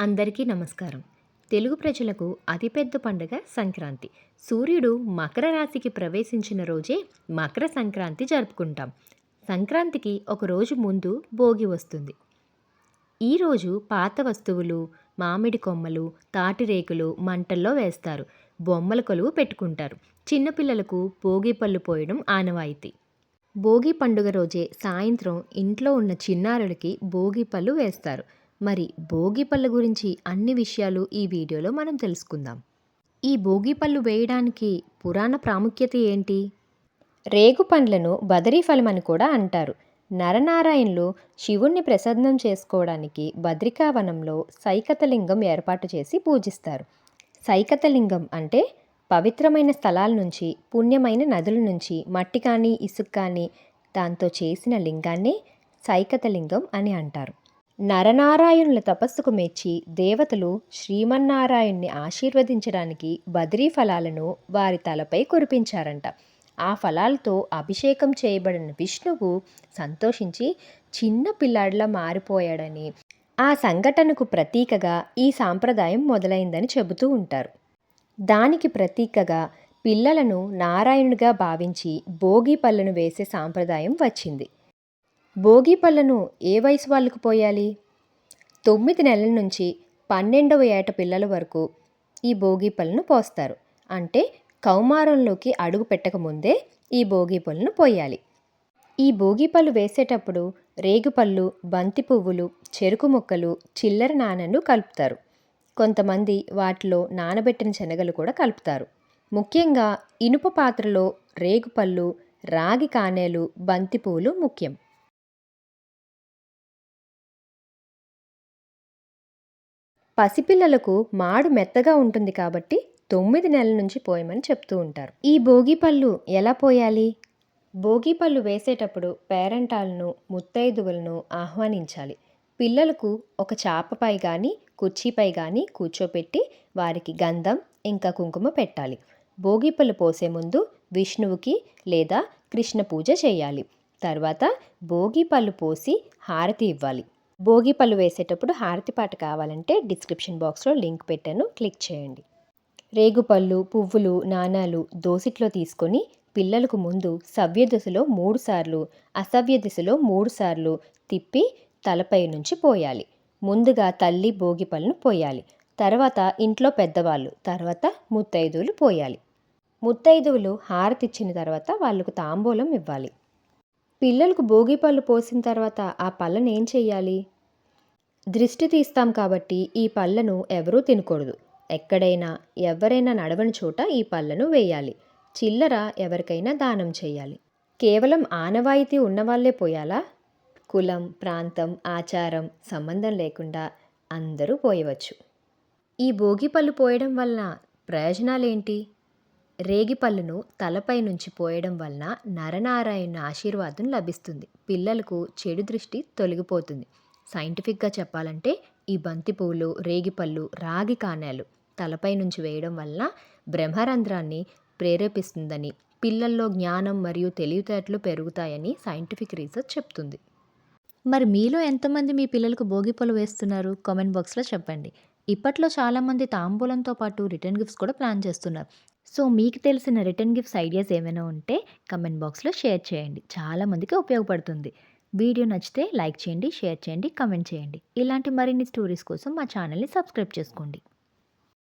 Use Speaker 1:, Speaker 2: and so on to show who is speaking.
Speaker 1: అందరికీ నమస్కారం. తెలుగు ప్రజలకు అతిపెద్ద పండుగ సంక్రాంతి. సూర్యుడు మకర రాశికి ప్రవేశించిన రోజే మకర సంక్రాంతి జరుపుకుంటాం. సంక్రాంతికి ఒక రోజు ముందు భోగి వస్తుంది. ఈరోజు పాత వస్తువులు మామిడి కొమ్మలు తాటిరేకులు మంటల్లో వేస్తారు. బొమ్మల కొలువు పెట్టుకుంటారు. చిన్నపిల్లలకు భోగి పళ్ళు పోయడం ఆనవాయితీ. భోగి పండుగ రోజే సాయంత్రం ఇంట్లో ఉన్న చిన్నారులకి భోగి పళ్ళు వేస్తారు. మరి భోగి పళ్ళు గురించి అన్ని విషయాలు ఈ వీడియోలో మనం తెలుసుకుందాం. ఈ భోగి పళ్ళు వేయడానికి పురాణ ప్రాముఖ్యత ఏంటి? రేగు పండ్లను బదరీ ఫలం అని కూడా అంటారు. నరనారాయణులు శివుణ్ణి ప్రసన్నం చేసుకోవడానికి బద్రికావనంలో సైకతలింగం ఏర్పాటు చేసి పూజిస్తారు. సైకతలింగం అంటే పవిత్రమైన స్థలాల నుంచి పుణ్యమైన నదుల నుంచి మట్టి కానీ ఇసుక కానీ దాంతో చేసిన లింగాన్ని సైకతలింగం అని అంటారు. నరనారాయణుల తపస్సుకు మెచ్చి దేవతలు శ్రీమన్నారాయణ్ణి ఆశీర్వదించడానికి బద్రీ ఫలాలను వారి తలపై కురిపించారంట. ఆ ఫలాలతో అభిషేకం చేయబడిన విష్ణువు సంతోషించి చిన్న పిల్లాడిలా మారిపోయాడని ఆ సంఘటనకు ప్రతీకగా ఈ సాంప్రదాయం మొదలైందని చెబుతూ ఉంటారు. దానికి ప్రతీకగా పిల్లలను నారాయణుడిగా భావించి భోగి పళ్ళను వేసే సాంప్రదాయం వచ్చింది. భోగి పళ్ళను ఏ వయసు వాళ్ళకు పోయాలి? తొమ్మిది నెలల నుంచి పన్నెండవ ఏట పిల్లల వరకు ఈ భోగి పళ్ళను పోస్తారు. అంటే కౌమారంలోకి అడుగు పెట్టకముందే ఈ భోగి పళ్ళను పోయాలి. ఈ భోగి పళ్ళు వేసేటప్పుడు రేగుపళ్ళు బంతి పువ్వులు చెరుకు ముక్కలు చిల్లర నాణను కలుపుతారు. కొంతమంది వాటిలో నానబెట్టిన శనగలు కూడా కలుపుతారు. ముఖ్యంగా ఇనుప పాత్రలో రేగుపళ్ళు రాగి కానేలు బంతి పువ్వులు ముఖ్యం. పసిపిల్లలకు మాడు మెత్తగా ఉంటుంది కాబట్టి తొమ్మిది నెలల నుంచి పోయమని చెప్తూ ఉంటారు. ఈ భోగి పళ్ళు ఎలా పోయాలి? భోగి పళ్ళు వేసేటప్పుడు పేరెంటాలను ముత్తైదువులను ఆహ్వానించాలి. పిల్లలకు ఒక చాపపై కానీ కుర్చీపై కానీ కూర్చోపెట్టి వారికి గంధం ఇంకా కుంకుమ పెట్టాలి. భోగిపళ్ళు పోసే ముందు విష్ణువుకి లేదా కృష్ణ పూజ చేయాలి. తర్వాత భోగి పళ్ళు పోసి హారతి ఇవ్వాలి. భోగి పళ్ళు వేసేటప్పుడు హారతి పాట కావాలంటే డిస్క్రిప్షన్ బాక్స్లో లింక్ పెట్టాను. క్లిక్ చేయండి. రేగుపళ్ళు పువ్వులు నాణాలు దోసిట్లో తీసుకొని పిల్లలకు ముందు సవ్య దిశలో మూడుసార్లు అసవ్య దిశలో మూడుసార్లు తిప్పి తలపై నుంచి పోయాలి. ముందుగా తల్లి భోగి పళ్ళను పోయాలి. తర్వాత ఇంట్లో పెద్దవాళ్ళు తర్వాత ముత్తైదువులు పోయాలి. ముత్తైదువులు హారతిచ్చిన తర్వాత వాళ్ళకు తాంబూలం ఇవ్వాలి. పిల్లలకు భోగి పళ్ళు పోసిన తర్వాత ఆ పళ్ళను ఏం చెయ్యాలి? దృష్టి తీస్తాం కాబట్టి ఈ పళ్ళను ఎవరూ తినకూడదు. ఎక్కడైనా ఎవరైనా నడవని చోట ఈ పళ్ళను వేయాలి. చిల్లర ఎవరికైనా దానం చేయాలి కేవలం ఆనవాయితీ ఉన్నవాళ్ళే పోయాలా? కులం ప్రాంతం ఆచారం సంబంధం లేకుండా అందరూ పోయవచ్చు. ఈ భోగి పళ్ళు పోయడం వలన ప్రయోజనాలేంటి? రేగిపళ్ళును తలపై నుంచి పోయడం వలన నరనారాయణ ఆశీర్వాదం లభిస్తుంది. పిల్లలకు చెడు దృష్టి తొలగిపోతుంది. సైంటిఫిక్గా చెప్పాలంటే ఈ బంతి పువ్వులు రేగిపళ్ళు రాగి కానాలు తలపై నుంచి వేయడం వలన బ్రహ్మరంధ్రాన్ని ప్రేరేపిస్తుందని పిల్లల్లో జ్ఞానం మరియు తెలివితేటలు పెరుగుతాయని సైంటిఫిక్ రీసెర్చ్ చెప్తుంది. మరి మీలో ఎంతమంది మీ పిల్లలకు భోగి పళ్ళు వేస్తున్నారు? కామెంట్ బాక్స్లో చెప్పండి. ఇప్పట్లో చాలామంది తాంబూలంతో పాటు రిటర్న్ గిఫ్ట్స్ కూడా ప్లాన్ చేస్తున్నారు. సో మీకు తెలిసిన రిటర్న్ గిఫ్ట్స్ ఐడియాస్ ఏమైనా ఉంటే కమెంట్ బాక్స్లో షేర్ చేయండి. చాలామందికి ఉపయోగపడుతుంది. వీడియో నచ్చితే లైక్ చేయండి షేర్ చేయండి కమెంట్ చేయండి. ఇలాంటి మరిన్ని స్టోరీస్ కోసం మా ఛానల్ని సబ్స్క్రైబ్ చేసుకోండి.